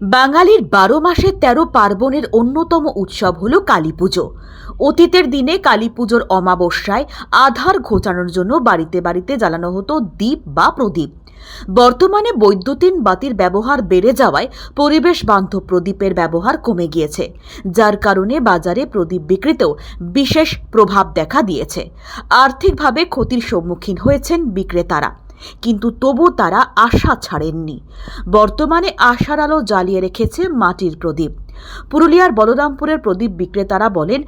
বাঙালির বারো মাসের তেরো পার্বণের অন্যতম উৎসব হল কালী পুজো। অতীতের দিনে কালী পুজোর অমাবস্যায় আধার ঘোচানোর জন্য বাড়িতে বাড়িতে জ্বালানো হতো দ্বীপ বা প্রদীপ। বর্তমানে বৈদ্যুতিন বাতির ব্যবহার বেড়ে যাওয়ায় পরিবেশ বান্ধব প্রদীপের ব্যবহার কমে গিয়েছে, যার কারণে বাজারে প্রদীপ বিক্রিতেও বিশেষ প্রভাব দেখা দিয়েছে। আর্থিকভাবে ক্ষতির সম্মুখীন হয়েছেন বিক্রেতারা। কিন্তু তবু তারা আশা ছাড়েননি। বর্তমানে আশার আলো জ্বালিয়ে রেখেছে মাটির প্রদীপ। পুরুলিয়ার বলরামপুরের প্রদীপ বিক্রেতারা বলেন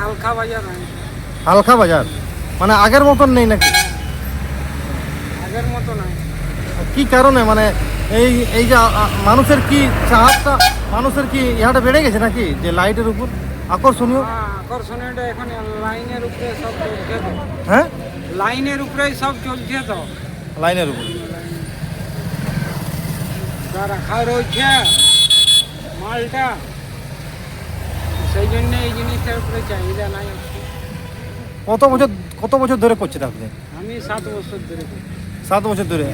হালকা বাজার হালকা বাজার? মানে আগের মতন নেই নাকি? আগের মতো নাই। কি কারণে? মানে এই এই যে মানুষের কি চাহাতটা মানুষের কি ইহাটা বেড়ে গেছে নাকি যে লাইটের উপর? আকর্ষণীয়? হ্যাঁ, আকর্ষণীয়টা এখন লাইনের উপরে সব চলছে তো। হ্যাঁ? লাইনের উপরেই সব চলছে তো। লাইনের উপর। যা রাখা রয়েছে মালটা সেই জন্য এই জিনিসটার উপরে চাহিদা নাই। কত বছর কত বছর ধরে করছেন আপনি? আমি সাত বছর ধরে সাত বছর ধরে।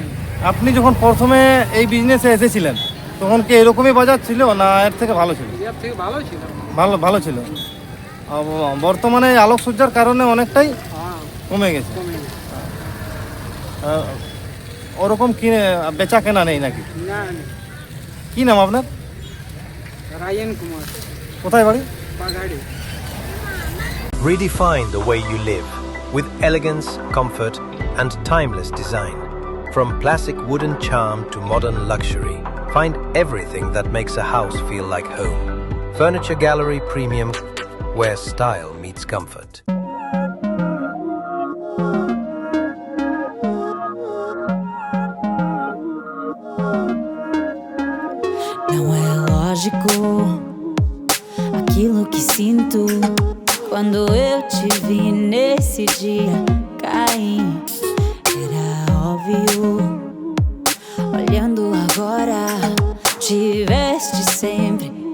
আপনি যখন প্রথমে এই বিজনেসে এসেছিলেন তখন কি এরকমই বাজার ছিল না এর থেকে ভালো ছিল? এর থেকে ভালো ছিল ভালো ভালো ছিল আব- বর্তমানে আলোকসজ্জার কারণে অনেকটাই হ্যাঁ কমে গেছে কমে গেছে। আহ, ওরকম কিনে বেচা কেনা নেই নাকি না কি নাম আপনার রায়ন কুমার কোথায় বাড়ি পাগাড়ি Redefine the way you live with elegance, comfort, and timeless design. From classic wooden charm to modern luxury, find everything that makes a house feel like home. Furniture Gallery Premium, where style meets comfort. Não é lógico aquilo que sinto quando eu te vi nesse dia cair. Era óbvio. Olhando agora, tiveste sempre